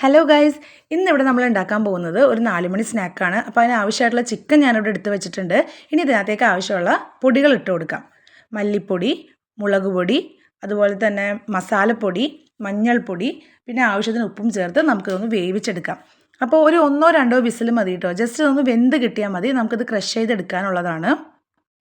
Hello guys ഇന്നിവിടെ നമ്മൾ ഉണ്ടാക്കാൻ പോകുന്നത് ഒരു നാലുമണി സ്നാക്കാണ് അപ്പോൾ അതിന് ആവശ്യമായിട്ടുള്ള ചിക്കൻ ഞാനിവിടെ എടുത്ത് വെച്ചിട്ടുണ്ട്. ഇനി ഇതിനകത്തേക്ക് ആവശ്യമുള്ള പൊടികൾ ഇട്ട് കൊടുക്കാം. മല്ലിപ്പൊടി മുളക് പൊടി അതുപോലെ തന്നെ മസാലപ്പൊടി മഞ്ഞൾപ്പൊടി പിന്നെ ആവശ്യത്തിന് ഉപ്പും ചേർത്ത് നമുക്കിതൊന്ന് വേവിച്ചെടുക്കാം. അപ്പോൾ ഒരു ഒന്നോ രണ്ടോ വിസിൽ മതി കേട്ടോ. ജസ്റ്റ് ഒന്ന് വെന്ത് കിട്ടിയാൽ മതി. നമുക്കിത് ക്രഷ് ചെയ്തെടുക്കാനുള്ളതാണ്.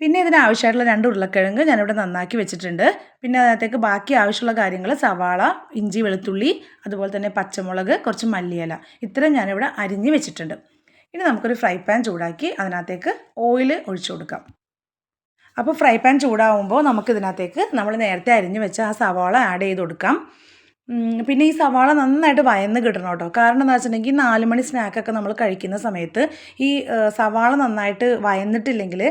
പിന്നെ ഇതിന് ആവശ്യമായിട്ടുള്ള രണ്ട് ഉരുളക്കിഴങ്ങ് ഞാനിവിടെ നന്നാക്കി വെച്ചിട്ടുണ്ട്. പിന്നെ അതിനകത്തേക്ക് ബാക്കി ആവശ്യമുള്ള കാര്യങ്ങൾ സവാള ഇഞ്ചി വെളുത്തുള്ളി അതുപോലെ തന്നെ പച്ചമുളക് കുറച്ച് മല്ലിയില. ഇത്രയും ഞാനിവിടെ അരിഞ്ഞ് വെച്ചിട്ടുണ്ട്. ഇനി നമുക്കൊരു ഫ്രൈ പാൻ ചൂടാക്കി അതിനകത്തേക്ക് ഓയിൽ ഒഴിച്ചു കൊടുക്കാം. അപ്പോൾ ഫ്രൈ പാൻ ചൂടാവുമ്പോൾ നമുക്കിതിനകത്തേക്ക് നമ്മൾ നേരത്തെ അരിഞ്ഞ് വെച്ച ആ സവാള ആഡ് ചെയ്ത് കൊടുക്കാം. പിന്നെ ഈ സവാള നന്നായിട്ട് വയന്ന് കിട്ടണം കേട്ടോ. കാരണം എന്താ വെച്ചിട്ടുണ്ടെങ്കിൽ നാല് മണി സ്നാക്കൊക്കെ നമ്മൾ കഴിക്കുന്ന സമയത്ത് ഈ സവാള നന്നായിട്ട് വയന്നിട്ടില്ലെങ്കിൽ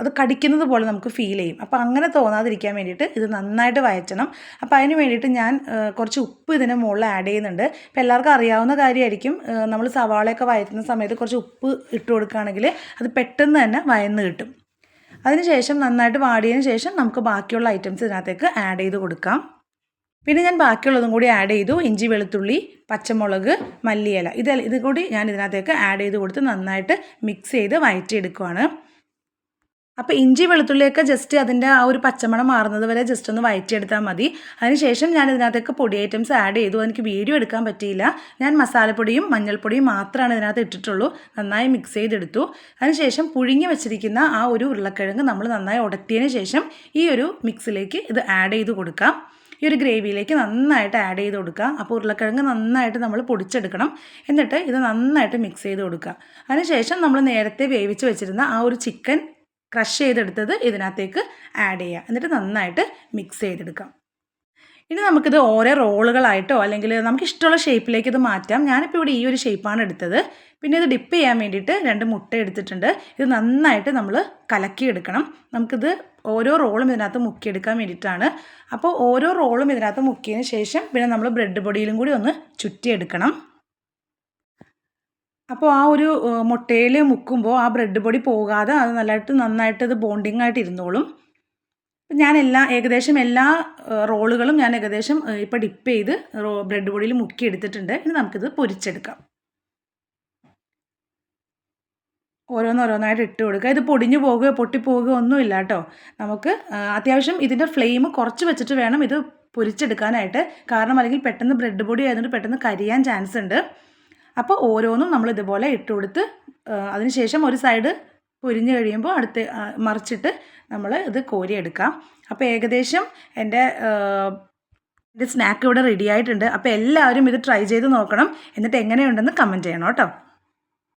അത് കടിക്കുന്നത് പോലെ നമുക്ക് ഫീൽ ചെയ്യും. അപ്പോൾ അങ്ങനെ തോന്നാതിരിക്കാൻ വേണ്ടിയിട്ട് ഇത് നന്നായിട്ട് വയറ്റണം. അപ്പോൾ അതിന് വേണ്ടിയിട്ട് ഞാൻ കുറച്ച് ഉപ്പ് ഇതിന് മുകളിൽ ആഡ് ചെയ്യുന്നുണ്ട്. ഇപ്പോൾ എല്ലാവർക്കും അറിയാവുന്ന കാര്യമായിരിക്കും നമ്മൾ സവാളയൊക്കെ വയറ്റുന്ന സമയത്ത് കുറച്ച് ഉപ്പ് ഇട്ട് കൊടുക്കുകയാണെങ്കിൽ അത് പെട്ടെന്ന് തന്നെ വയന്ന് കിട്ടും. അതിനുശേഷം നന്നായിട്ട് വാടിയതിന് ശേഷം നമുക്ക് ബാക്കിയുള്ള ഐറ്റംസ് ഇതിനകത്തേക്ക് ആഡ് ചെയ്ത് കൊടുക്കാം. പിന്നെ ഞാൻ ബാക്കിയുള്ളതും കൂടി ആഡ് ചെയ്തു. ഇഞ്ചി വെളുത്തുള്ളി പച്ചമുളക് മല്ലിയില. ഇത് ഇത് കൂടി ഞാൻ ഇതിനകത്തേക്ക് ആഡ് ചെയ്ത് കൊടുത്ത് നന്നായിട്ട് മിക്സ് ചെയ്ത് വയറ്റിയെടുക്കുവാണ്. അപ്പോൾ ഇഞ്ചി വെളുത്തുള്ളിയൊക്കെ ജസ്റ്റ് അതിന്റെ ആ ഒരു പച്ചമണം മാറുന്നത് വരെ ജസ്റ്റ് ഒന്ന് വയറ്റിയെടുത്താൽ മതി. അതിനുശേഷം ഞാൻ ഇതിനകത്തേക്ക് പൊടി ഐറ്റംസ് ആഡ് ചെയ്തു. എനിക്ക് വീഡിയോ എടുക്കാൻ പറ്റിയില്ല. ഞാൻ മസാലപ്പൊടിയും മഞ്ഞൾപ്പൊടിയും മാത്രമാണ് ഇതിനകത്ത് ഇട്ടിട്ടുള്ളൂ. നന്നായി മിക്സ് ചെയ്തെടുത്തു. അതിനുശേഷം പുഴുങ്ങി വെച്ചിരിക്കുന്ന ആ ഒരു ഉരുളക്കിഴങ്ങ് നമ്മൾ നന്നായി ഉടത്തിയതിന് ശേഷം ഈ ഒരു മിക്സിലേക്ക് ഇത് ആഡ് ചെയ്ത് കൊടുക്കാം. ഈ ഒരു ഗ്രേവിയിലേക്ക് നന്നായിട്ട് ആഡ് ചെയ്ത് കൊടുക്കുക അപ്പോൾ ഉരുളക്കിഴങ്ങ് നന്നായിട്ട് നമ്മൾ പൊടിച്ചെടുക്കണം. എന്നിട്ട് ഇത് നന്നായിട്ട് മിക്സ് ചെയ്ത് കൊടുക്കുക അതിനുശേഷം നമ്മൾ നേരത്തെ വേവിച്ച് വെച്ചിരുന്ന ആ ഒരു ചിക്കൻ ക്രഷ് ചെയ്തെടുത്തത് ഇതിനകത്തേക്ക് ആഡ് ചെയ്യുക എന്നിട്ട് നന്നായിട്ട് മിക്സ് ചെയ്തെടുക്കാം. ഇനി നമുക്കിത് ഓരോ റോളുകളായിട്ടോ അല്ലെങ്കിൽ നമുക്ക് ഇഷ്ടമുള്ള ഷേപ്പിലേക്ക് ഇത് മാറ്റാം. ഞാനിപ്പോൾ ഇവിടെ ഈ ഒരു ഷേപ്പാണ് എടുത്തത്. പിന്നെ ഇത് ഡിപ്പ് ചെയ്യാൻ വേണ്ടിയിട്ട് രണ്ട് മുട്ട എടുത്തിട്ടുണ്ട്. ഇത് നന്നായിട്ട് നമ്മൾ കലക്കിയെടുക്കണം. നമുക്കിത് ഓരോ റോളും ഇതിനകത്ത് മുക്കിയെടുക്കാൻ വേണ്ടിയിട്ടാണ്. അപ്പോൾ ഓരോ റോളും ഇതിനകത്ത് മുക്കിയതിന് ശേഷം പിന്നെ നമ്മൾ ബ്രെഡ് പൊടിയിലും കൂടി ഒന്ന് ചുറ്റിയെടുക്കണം. അപ്പോൾ ആ ഒരു മുട്ടയിൽ മുക്കുമ്പോൾ ആ ബ്രെഡ് പൊടി പോകാതെ അത് നല്ലതായിട്ട് നന്നായിട്ട് അത് ബോണ്ടിങ് ആയിട്ട് ഇരുന്നോളും. ഞാൻ എല്ലാ ഏകദേശം എല്ലാ റോളുകളും ഞാൻ ഏകദേശം ഇപ്പോൾ ഡിപ്പ് ചെയ്ത് ബ്രെഡ് പൊടിയിൽ മുക്കി എടുത്തിട്ടുണ്ട്. ഇനി നമുക്കിത് പൊരിച്ചെടുക്കാം. ഓരോന്നോരോന്നായിട്ട് ഇട്ട് കൊടുക്കുക. ഇത് പൊടിഞ്ഞു പോകുകയോ പൊട്ടിപ്പോകുകയോ ഒന്നുമില്ല കേട്ടോ. നമുക്ക് അത്യാവശ്യം ഇതിന്റെ ഫ്ലെയിം കുറച്ച് വെച്ചിട്ട് വേണം ഇത് പൊരിച്ചെടുക്കാനായിട്ട്. കാരണം അല്ലെങ്കിൽ പെട്ടെന്ന് ബ്രെഡ് പൊടി ആയതുകൊണ്ട് പെട്ടെന്ന് കരിയാൻ ചാൻസ് ഉണ്ട്. അപ്പോൾ ഓരോന്നും നമ്മൾ ഇതുപോലെ ഇട്ട് കൊടുത്ത് അതിനുശേഷം ഒരു സൈഡ് പൊരിഞ്ഞ് കഴിയുമ്പോൾ അടുത്ത് മറിച്ചിട്ട് നമ്മൾ ഇത് കോരിയെടുക്കാം. അപ്പോൾ ഏകദേശം എന്റെ എന്റെ സ്നാക്ക് ഇവിടെ റെഡി ആയിട്ടുണ്ട്. അപ്പോൾ എല്ലാവരും ഇത് ട്രൈ ചെയ്ത് നോക്കണം. എന്നിട്ട് എങ്ങനെയുണ്ടെന്ന് കമന്റ് ചെയ്യണം കേട്ടോ.